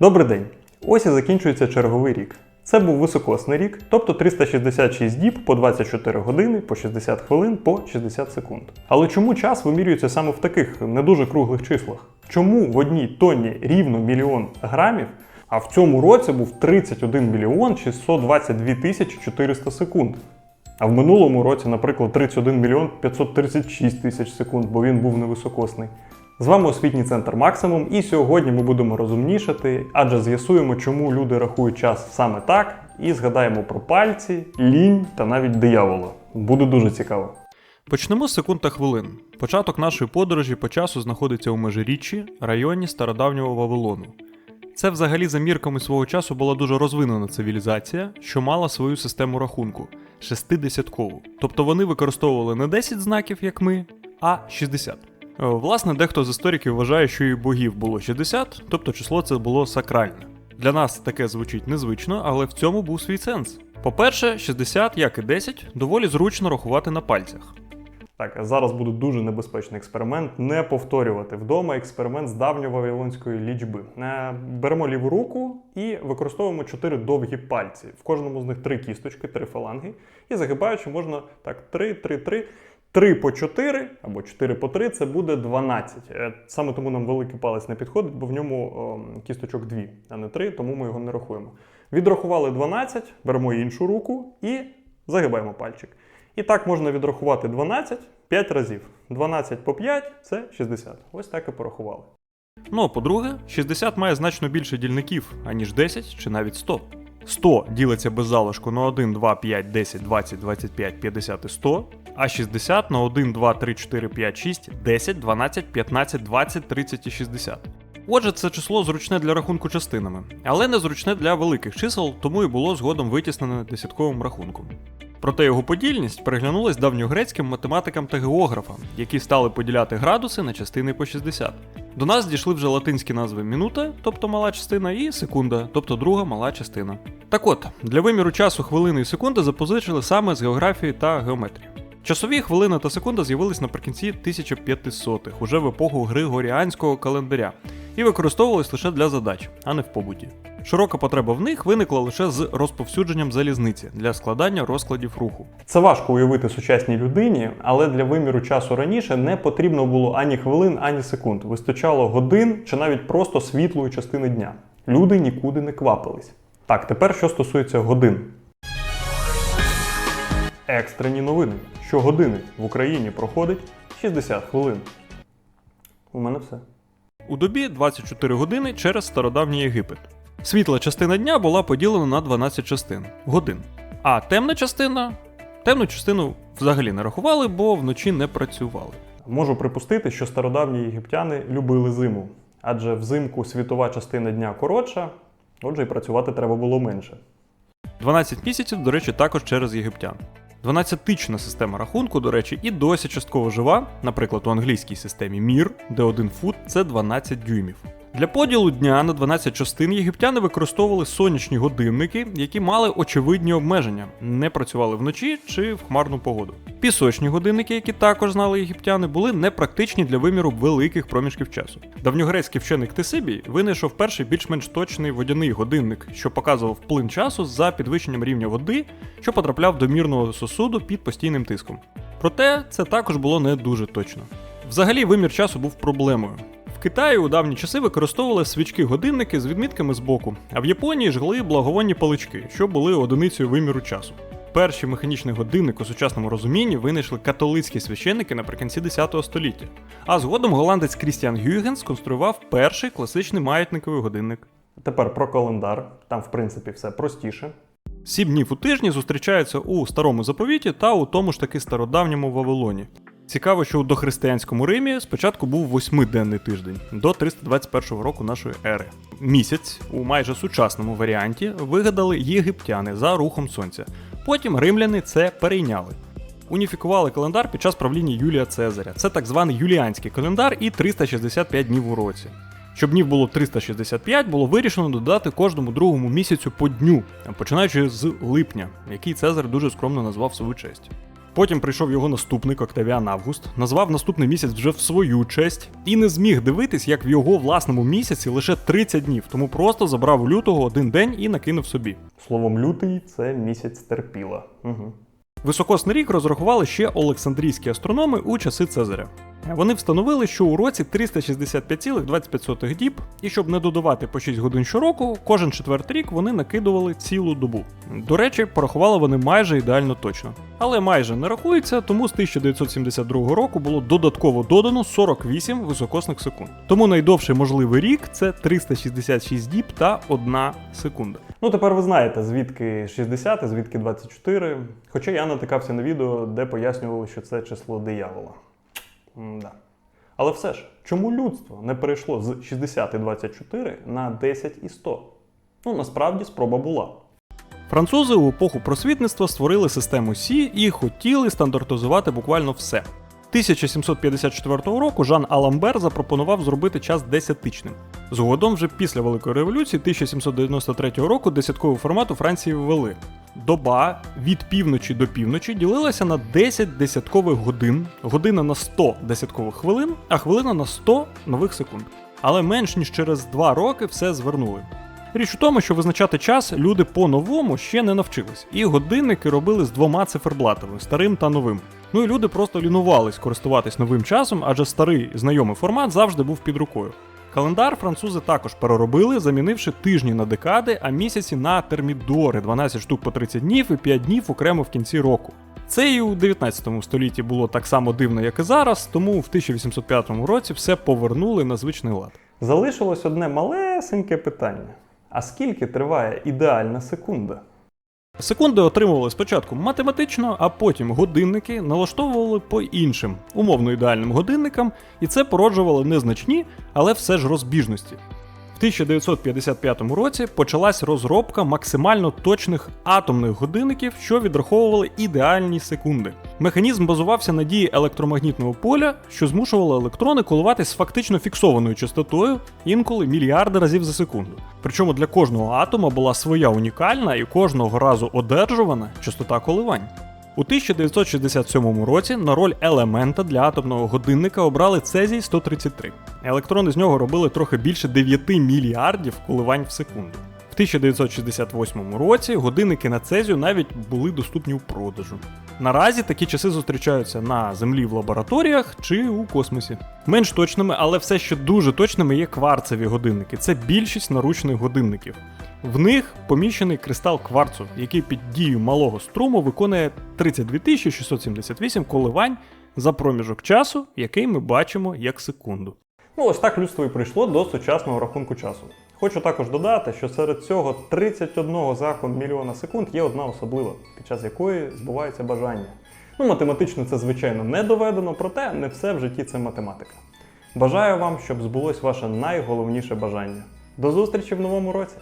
Добрий день! Ось і закінчується черговий рік. Це був високосний рік, тобто 366 діб по 24 години, по 60 хвилин, по 60 секунд. Але чому час вимірюється саме в таких не дуже круглих числах? Чому в одній тонні рівно мільйон грамів, а в цьому році був 31 мільйон 622 тисячі 400 секунд? А в минулому році, наприклад, 31 мільйон 536 тисяч секунд, бо він був невисокосний. З вами освітній центр Максимум, і сьогодні ми будемо розумнішати, адже з'ясуємо, чому люди рахують час саме так, і згадаємо про пальці, лінь та навіть диявола. Буде дуже цікаво. Почнемо з секунд та хвилин. Початок нашої подорожі по часу знаходиться у межиріччі, районі стародавнього Вавилону. Це взагалі за мірками свого часу була дуже розвинена цивілізація, що мала свою систему рахунку шестидесяткову. Тобто вони використовували не 10 знаків, як ми, а 60. Е, Власне, дехто з істориків вважає, що і богів було 60, тобто число це було сакральне. Для нас таке звучить незвично, але в цьому був свій сенс. По-перше, 60, як і 10, доволі зручно рахувати на пальцях. Так, зараз буде дуже небезпечний експеримент. Не повторювати вдома експеримент з давньовавилонської лічби. Е, Беремо ліву руку і використовуємо чотири довгі пальці. В кожному з них три кісточки, три фаланги. І загибаючи, можна так 3, 3, 3. 3 по 4 або 4 по 3 це буде 12. Е, Саме тому нам великий палець не підходить, бо в ньому о, кісточок 2, а не 3, тому ми його не рахуємо. Відрахували 12, беремо іншу руку і загибаємо пальчик. І так можна відрахувати 12 5 разів. 12 по 5 це 60. Ось так і порахували. Ну а по-друге, 60 має значно більше дільників, аніж 10 чи навіть 100. 100 ділиться без залишку на 1, 2, 5, 10, 20, 25, 50 і 100, а 60 на 1, 2, 3, 4, 5, 6, 10, 12, 15, 20, 30 і 60. Отже, це число зручне для рахунку частинами, але не зручне для великих чисел, тому і було згодом витіснене десятковим рахунком. Проте його подільність переглянулась давньогрецьким математикам та географам, які стали поділяти градуси на частини по 60. До нас дійшли вже латинські назви мінута, тобто мала частина, і секунда, тобто друга мала частина. Так от, для виміру часу хвилини і секунди запозичили саме з географії та геометрії. Часові хвилина та секунда з'явились наприкінці 1500-х, уже в епоху григоріанського календаря, і використовувались лише для задач, а не в побуті. Широка потреба в них виникла лише з розповсюдженням залізниці для складання розкладів руху. Це важко уявити сучасній людині, але для виміру часу раніше не потрібно було ані хвилин, ані секунд. Вистачало годин чи навіть просто світлої частини дня. Люди нікуди не квапились. Так, тепер що стосується годин. Екстрені новини. Щогодини в Україні проходить 60 хвилин. У мене все. У добі 24 години через стародавній Єгипет. Світла частина дня була поділена на 12 частин годин. А темна частина темну частину взагалі не рахували, бо вночі не працювали. Можу припустити, що стародавні єгиптяни любили зиму, адже взимку світова частина дня коротша, отже, і працювати треба було менше. 12 місяців, до речі, також через єгиптян. 12-тична система рахунку, до речі, і досі частково жива, наприклад, у англійській системі мір, де один фут це 12 дюймів. Для поділу дня на 12 частин єгиптяни використовували сонячні годинники, які мали очевидні обмеження, не працювали вночі чи в хмарну погоду. Пісочні годинники, які також знали єгиптяни, були непрактичні для виміру великих проміжків часу. Давньогрецький вчений Ктесибій винайшов перший більш-менш точний водяний годинник, що показував плин часу за підвищенням рівня води, що потрапляв до мірного сосуду під постійним тиском. Проте це також було не дуже точно. Взагалі, вимір часу був проблемою. В Китаї у давні часи використовували свічки-годинники з відмітками збоку, а в Японії жгли благовонні палички, що були одиницею виміру часу. Перший механічний годинник у сучасному розумінні винайшли католицькі священники наприкінці 10 століття. А згодом голландець Крістіан Гюйген сконструював перший класичний маятниковий годинник. Тепер про календар. Там, в принципі, все простіше. Сім днів у тижні зустрічаються у старому заповіті та у тому ж таки стародавньому Вавилоні. Цікаво, що у дохристиянському Римі спочатку був восьмиденний тиждень до 321 року нашої ери. Місяць у майже сучасному варіанті вигадали єгиптяни за рухом сонця. Потім римляни це перейняли. Уніфікували календар під час правління Юлія Цезаря. Це так званий юліанський календар і 365 днів у році. Щоб днів було 365, було вирішено додати кожному другому місяцю по дню, починаючи з липня, який Цезар дуже скромно назвав свою честь. Потім прийшов його наступник Октавіан Август, назвав наступний місяць вже в свою честь і не зміг дивитись, як в його власному місяці лише 30 днів, тому просто забрав у лютого один день і накинув собі. Словом, лютий це місяць терпіла. Угу. Високосний рік розрахували ще Олександрійські астрономи у часи Цезаря. Вони встановили, що у році 365,25 діб, і щоб не додавати по 6 годин щороку, кожен четвертий рік вони накидували цілу добу. До речі, порахували вони майже ідеально точно. Але майже не рахується, тому з 1972 року було додатково додано 48 високосних секунд. Тому найдовший можливий рік це 366 діб та 1 секунда. Ну, тепер ви знаєте, звідки 60, звідки 24. Хоча я натикався на відео, де пояснювали, що це число диявола. М-да. Але все ж, чому людство не перейшло з 60 і 24 на 10 і 100? Ну, насправді спроба була. Французи у епоху просвітництва створили систему Сі і хотіли стандартизувати буквально все. 1754 року Жан Аламбер запропонував зробити час десятичним. Згодом, вже після Великої революції 1793 року десятковий формат у Франції ввели. Доба від півночі до півночі ділилася на 10 десяткових годин, година на 100 десяткових хвилин, а хвилина на 100 нових секунд. Але менш ніж через два роки все звернули. Річ у тому, що визначати час люди по-новому ще не навчились, і годинники робили з двома циферблатами старим та новим. Ну і люди просто лінувались користуватись новим часом, адже старий знайомий формат завжди був під рукою. Календар французи також переробили, замінивши тижні на декади, а місяці на термідори 12 штук по 30 днів і 5 днів окремо в кінці року. Це і у 19 столітті було так само дивно, як і зараз, тому в 1805 році все повернули на звичний лад. Залишилось одне малесеньке питання: а скільки триває ідеальна секунда? Секунди отримували спочатку математично, а потім годинники налаштовували по іншим, умовно ідеальним годинникам, і це породжувало незначні, але все ж розбіжності. В 1955 році почалась розробка максимально точних атомних годинників, що відраховували ідеальні секунди. Механізм базувався на дії електромагнітного поля, що змушувало електрони коливатись з фактично фіксованою частотою інколи мільярди разів за секунду. Причому для кожного атома була своя унікальна і кожного разу одержувана частота коливань. У 1967 році на роль елемента для атомного годинника обрали цезій 133. Електрони з нього робили трохи більше 9 мільярдів коливань в секунду. В 1968 році годинники на цезію навіть були доступні у продажу. Наразі такі часи зустрічаються на землі в лабораторіях чи у космосі. Менш точними, але все ще дуже точними є кварцеві годинники. Це більшість наручних годинників. В них поміщений кристал кварцу, який під дією малого струму виконує 32 678 коливань за проміжок часу, який ми бачимо як секунду. Ну, ось так людство і прийшло до сучасного рахунку часу. Хочу також додати, що серед цього 31 закон мільйона секунд є одна особлива, під час якої збувається бажання. Ну, математично це, звичайно, не доведено, проте не все в житті це математика. Бажаю вам, щоб збулось ваше найголовніше бажання. До зустрічі в новому році!